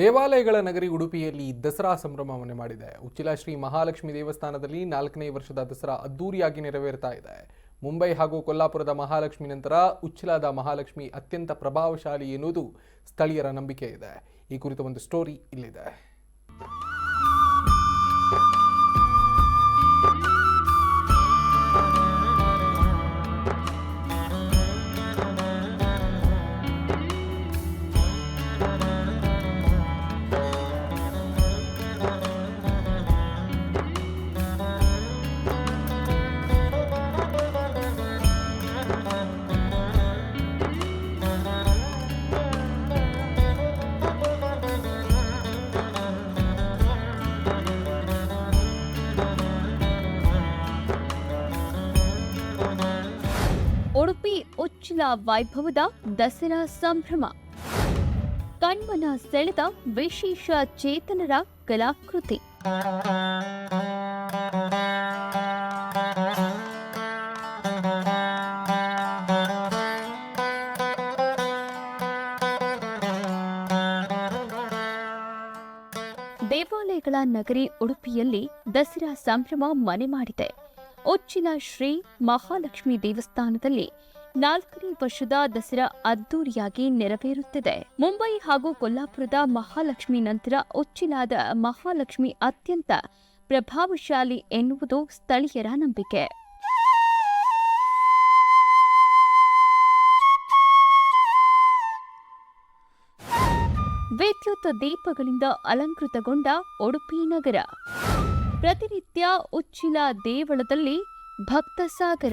ದೇವಾಲಯಗಳ ನಗರಿ ಉಡುಪಿಯಲ್ಲಿ ದಸರಾ ಸಂಭ್ರಮವನ್ನು ಮಾಡಿದೆ. ಉಚ್ಚಿಲ ಶ್ರೀ ಮಹಾಲಕ್ಷ್ಮಿ ದೇವಸ್ಥಾನದಲ್ಲಿ ನಾಲ್ಕನೇ ವರ್ಷದ ದಸರಾ ಅದ್ದೂರಿಯಾಗಿ ನೆರವೇರ್ತಾ ಇದೆ. ಮುಂಬೈ ಹಾಗೂ ಕೊಲ್ಲಾಪುರದ ಮಹಾಲಕ್ಷ್ಮಿ ನಂತರ ಉಚ್ಚಿಲದ ಮಹಾಲಕ್ಷ್ಮಿ ಅತ್ಯಂತ ಪ್ರಭಾವಶಾಲಿ ಎನ್ನುವುದು ಸ್ಥಳೀಯರ ನಂಬಿಕೆ ಇದೆ. ಈ ಕುರಿತ ಒಂದು ಸ್ಟೋರಿ ಇಲ್ಲಿದೆ. ಉಡುಪಿ ಉಚ್ಚಿಲ ವೈಭವದ ದಸರಾ ಸಂಭ್ರಮ. ಕಣ್ಮನ ಸೆಳೆದ ವಿಶೇಷ ಚೇತನರ ಕಲಾಕೃತಿ. ದೇವಾಲಯಗಳ ನಗರಿ ಉಡುಪಿಯಲ್ಲಿ ದಸರಾ ಸಂಭ್ರಮ ಮನೆ ಮಾಡಿದೆ. ಉಚ್ಚಿಲ ಶ್ರೀ ಮಹಾಲಕ್ಷ್ಮಿ ದೇವಸ್ಥಾನದಲ್ಲಿ ನಾಲ್ಕನೇ ವರ್ಷದ ದಸರಾ ಅದ್ದೂರಿಯಾಗಿ ನೆರವೇರುತ್ತಿದೆ. ಮುಂಬೈ ಹಾಗೂ ಕೊಲ್ಲಾಪುರದ ಮಹಾಲಕ್ಷ್ಮಿ ನಂತರ ಉಚ್ಚಿನಾದ ಮಹಾಲಕ್ಷ್ಮಿ ಅತ್ಯಂತ ಪ್ರಭಾವಶಾಲಿ ಎನ್ನುವುದು ಸ್ಥಳೀಯರ ನಂಬಿಕೆ. ವಿದ್ಯುತ್ ದೀಪಗಳಿಂದ ಅಲಂಕೃತಗೊಂಡ ಉಡುಪಿ ನಗರ. ಪ್ರತಿನಿತ್ಯ ಉಚ್ಚಿಲ ದೇವಳದಲ್ಲಿ ಭಕ್ತ ಸಾಗರ.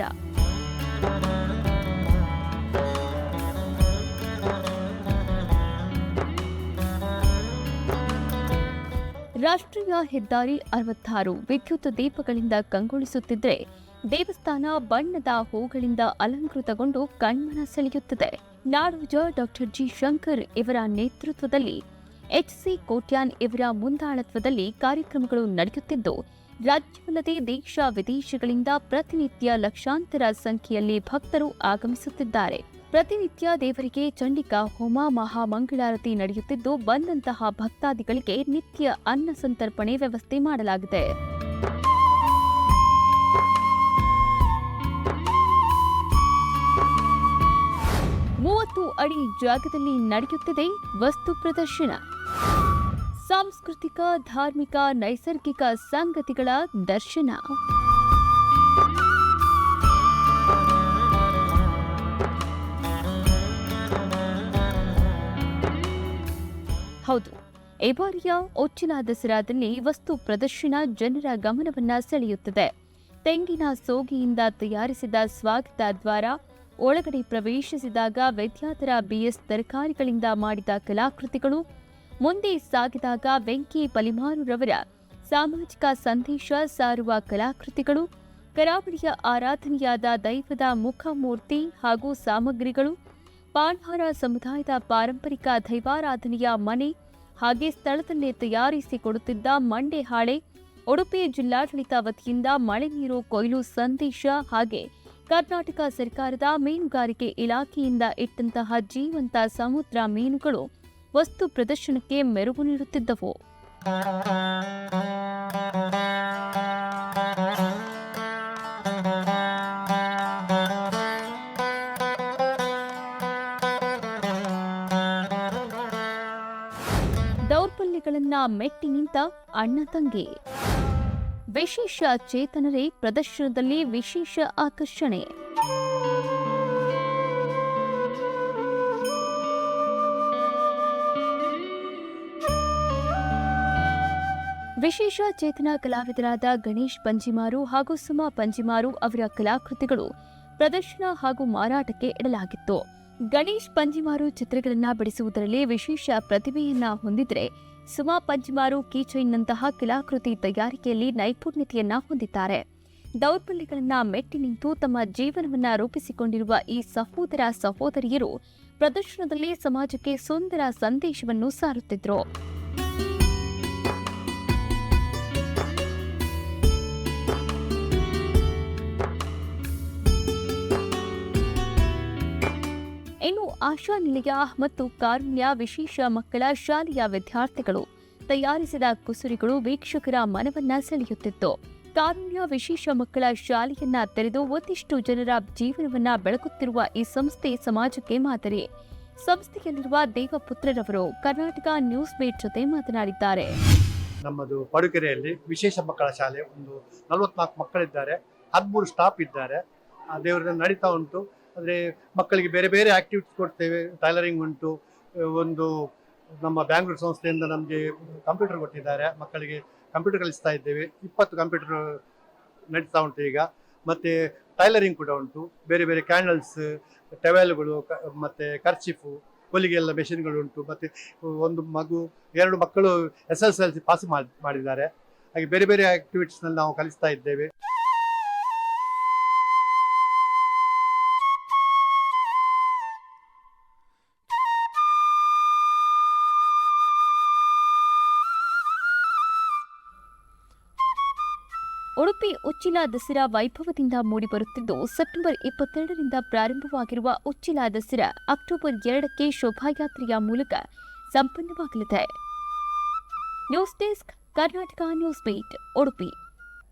ರಾಷ್ಟ್ರೀಯ ಹೆದ್ದಾರಿ ಅರವತ್ತಾರು ವಿದ್ಯುತ್ ದೀಪಗಳಿಂದ ಕಂಗೊಳಿಸುತ್ತಿದ್ದರೆ ದೇವಸ್ಥಾನ ಬಣ್ಣದ ಹೂಗಳಿಂದ ಅಲಂಕೃತಗೊಂಡು ಕಣ್ಮನ ಸೆಳೆಯುತ್ತದೆ. ನಾಡೋಜ ಡಾಕ್ಟರ್ ಜಿ ಶಂಕರ್ ಇವರ ನೇತೃತ್ವದಲ್ಲಿ ಎಚ್ಸಿ ಕೋಟ್ಯಾನ್ ಇವರ ಮುಂದಾಳತ್ವದಲ್ಲಿ ಕಾರ್ಯಕ್ರಮಗಳು ನಡೆಯುತ್ತಿದ್ದು, ರಾಜ್ಯವಲ್ಲದೆ ದೇಶ ವಿದೇಶಗಳಿಂದ ಪ್ರತಿನಿತ್ಯ ಲಕ್ಷಾಂತರ ಸಂಖ್ಯೆಯಲ್ಲಿ ಭಕ್ತರು ಆಗಮಿಸುತ್ತಿದ್ದಾರೆ. ಪ್ರತಿನಿತ್ಯ ದೇವರಿಗೆ ಚಂಡಿಕಾ, ಹೋಮ ಮಹಾಮಂಗಳಾರತಿ ನಡೆಯುತ್ತಿದ್ದು, ಬಂದಂತಹ ಭಕ್ತಾದಿಗಳಿಗೆ ನಿತ್ಯ ಅನ್ನ ಸಂತರ್ಪಣೆ ವ್ಯವಸ್ಥೆ ಮಾಡಲಾಗಿದೆ. ಮೂವತ್ತು ಅಡಿ ಜಾಗದಲ್ಲಿ ನಡೆಯುತ್ತಿದೆ ವಸ್ತು ಪ್ರದರ್ಶನ. ಸಾಂಸ್ಕೃತಿಕ, ಧಾರ್ಮಿಕ, ನೈಸರ್ಗಿಕ ಸಂಗತಿಗಳ ದರ್ಶನ. ಹೌದು, ಈ ಬಾರಿಯ ದಸರಾದಲ್ಲಿ ವಸ್ತು ಪ್ರದರ್ಶನ ಜನರ ಗಮನವನ್ನ ಸೆಳೆಯುತ್ತದೆ. ತೆಂಗಿನ ಸೋಗಿಯಿಂದ ತಯಾರಿಸಿದ ಸ್ವಾಗತ ದ್ವಾರ, ಒಳಗಡೆ ಪ್ರವೇಶಿಸಿದಾಗ ವೈದ್ಯಾಧರ ಬಿಎಸ್ ತರಕಾರಿಗಳಿಂದ ಮಾಡಿದ ಕಲಾಕೃತಿಗಳು ಮುಂದೆ ಸಾಗಿದಾಗ ವೆಂಕಿ ಬಲಿಮಾರುರವರ ಸಾಮಾಜಿಕ ಸಂದೇಶ ಸಾರುವ ಕಲಾಕೃತಿಗಳು, ಕರಾವಳಿಯ ಆರಾಧನೆಯಾದ ದೈವದ ಮುಖಮೂರ್ತಿ ಹಾಗೂ ಸಾಮಗ್ರಿಗಳು ಪಾಣ್ಹಾರ ಸಮುದಾಯದ ಪಾರಂಪರಿಕ ದೈವಾರಾಧನೆಯ ಮನೆ ಹಾಗೆ ಸ್ಥಳದಲ್ಲೇ ತಯಾರಿಸಿಕೊಡುತ್ತಿದ್ದ ಮಂಡೆ ಹಾಳೆ, ಉಡುಪಿ ಜಿಲ್ಲಾಡಳಿತ ವತಿಯಿಂದ ಮಳೆ ನೀರು ಕೊಯ್ಲು ಸಂದೇಶ ಹಾಗೆ ಕರ್ನಾಟಕ ಸರ್ಕಾರದ ಮೀನುಗಾರಿಕೆ ಇಲಾಖೆಯಿಂದ ಇಟ್ಟಂತಹ ಜೀವಂತ ಸಮುದ್ರ ಮೀನುಗಳು ವಸ್ತು ಪ್ರದರ್ಶನಕ್ಕೆ ಮೆರುಗು ನೀಡುತ್ತಿದ್ದವು. ದೌರ್ಬಲ್ಯಗಳನ್ನ ಮೆಟ್ಟಿ ನಿಂತ ಅಣ್ಣ ತಂಗಿ. ವಿಶೇಷ ಚೇತನರೇ ಪ್ರದರ್ಶನದಲ್ಲಿ ವಿಶೇಷ ಆಕರ್ಷಣೆ. ವಿಶೇಷ ಚೇತನ ಕಲಾವಿದರಾದ ಗಣೇಶ್ ಪಂಜಿಮಾರು ಹಾಗೂ ಸುಮಾ ಪಂಜಿಮಾರು ಅವರ ಕಲಾಕೃತಿಗಳು ಪ್ರದರ್ಶನ ಹಾಗೂ ಮಾರಾಟಕ್ಕೆ ಇಡಲಾಗಿತ್ತು. ಗಣೇಶ್ ಪಂಜಿಮಾರು ಚಿತ್ರಗಳನ್ನು ಬಿಡಿಸುವುದರಲ್ಲಿ ವಿಶೇಷ ಪ್ರತಿಭೆಯನ್ನ ಹೊಂದಿದ್ರೆ ಸುಮಾ ಪಂಜಿಮಾರು ಕೀಚೈನ್ನಂತಹ ಕಲಾಕೃತಿ ತಯಾರಿಕೆಯಲ್ಲಿ ನೈಪುಣ್ಯತೆಯನ್ನ ಹೊಂದಿದ್ದಾರೆ. ದೌರ್ಬಲ್ಯಗಳನ್ನ ಮೆಟ್ಟಿ ನಿಂತು ತಮ್ಮ ಜೀವನವನ್ನ ರೂಪಿಸಿಕೊಂಡಿರುವ ಈ ಸಹೋದರ ಸಹೋದರಿಯರು ಪ್ರದರ್ಶನದಲ್ಲಿ ಸಮಾಜಕ್ಕೆ ಸುಂದರ ಸಂದೇಶವನ್ನು ಸಾರುತ್ತಿದ್ರು. ಆಶಾ ನಿಲಯ ಮತ್ತು ಕಾರುಣ್ಯ ವಿಶೇಷ ಮಕ್ಕಳ ಶಾಲೆಯ ವಿದ್ಯಾರ್ಥಿಗಳು ತಯಾರಿಸಿದ ಕುಸುರಿಗಳು ವೀಕ್ಷಕರ ಮನವನ್ನ ಸೆಳೆಯುತ್ತಿತ್ತು. ಕಾರುಣ್ಯ ವಿಶೇಷ ಮಕ್ಕಳ ಶಾಲೆಯನ್ನ ತೆರೆದು ಒಂದಿಷ್ಟು ಜನರ ಜೀವನವನ್ನ ಬೆಳಗುತ್ತಿರುವ ಈ ಸಂಸ್ಥೆ ಸಮಾಜಕ್ಕೆ ಮಾದರಿ. ಸಂಸ್ಥೆಯಲ್ಲಿರುವ ದೇವಪುತ್ರರವರು ಕರ್ನಾಟಕ ನ್ಯೂಸ್ ಮೇಟ್ ಜೊತೆ ಮಾತನಾಡಿದ್ದಾರೆ. ನಮ್ಮದು ಪಡುಕೆರೆಯಲ್ಲಿ ವಿಶೇಷ ಮಕ್ಕಳ ಶಾಲೆ ಒಂದು ನಲವತ್ನಾಲ್ಕು ಮಕ್ಕಳಿದ್ದಾರೆ. ಹದಿಮೂರು ಸ್ಟಾಫ್ ಇದ್ದಾರೆ. ದೇವರ ನಡೀತಾ ಉಂಟು. ಅಂದರೆ ಮಕ್ಕಳಿಗೆ ಬೇರೆ ಬೇರೆ ಆಕ್ಟಿವಿಟೀಸ್ ಕೊಡ್ತೇವೆ. ಟೈಲರಿಂಗ್ ಉಂಟು. ಒಂದು ನಮ್ಮ ಬ್ಯಾಂಗ್ಳೂರು ಸಂಸ್ಥೆಯಿಂದ ನಮಗೆ ಕಂಪ್ಯೂಟರ್ ಕೊಟ್ಟಿದ್ದಾರೆ. ಮಕ್ಕಳಿಗೆ ಕಂಪ್ಯೂಟರ್ ಕಲಿಸ್ತಾ ಇದ್ದೇವೆ. ಇಪ್ಪತ್ತು ಕಂಪ್ಯೂಟರ್ ನಡೀತಾ ಉಂಟು ಈಗ. ಮತ್ತು ಟೈಲರಿಂಗ್ ಕೂಡ ಉಂಟು. ಬೇರೆ ಬೇರೆ ಕ್ಯಾಂಡಲ್ಸ್ ಟವೆಲ್ಗಳು ಮತ್ತು ಕರ್ಚೀಫು ಹೊಲಿಗೆ ಎಲ್ಲ ಮೆಷಿನ್ಗಳು ಉಂಟು. ಮತ್ತು ಒಂದು ಮಗು, ಎರಡು ಮಕ್ಕಳು S S L C pass ಮಾಡಿದ್ದಾರೆ. ಹಾಗೆ ಬೇರೆ ಬೇರೆ ಆಕ್ಟಿವಿಟೀಸ್ನಲ್ಲಿ ನಾವು ಕಲಿಸ್ತಾ ಇದ್ದೇವೆ. ಉಡುಪಿ ಉಚ್ಚಿಲ ದಸರಾ ವೈಭವದಿಂದ ಮೂಡಿಬರುತ್ತಿದ್ದು, ಸೆಪ್ಟೆಂಬರ್ ಇಪ್ಪತ್ತೆರಡರಿಂದ ಪ್ರಾರಂಭವಾಗಿರುವ ಉಚ್ಚಿಲ ದಸರಾ ಅಕ್ಟೋಬರ್ ಎರಡಕ್ಕೆ ಶೋಭಾಯಾತ್ರೆಯ ಮೂಲಕ ಸಂಪನ್ನವಾಗಲಿದೆ. News desk, Karnataka news beat, Udupi.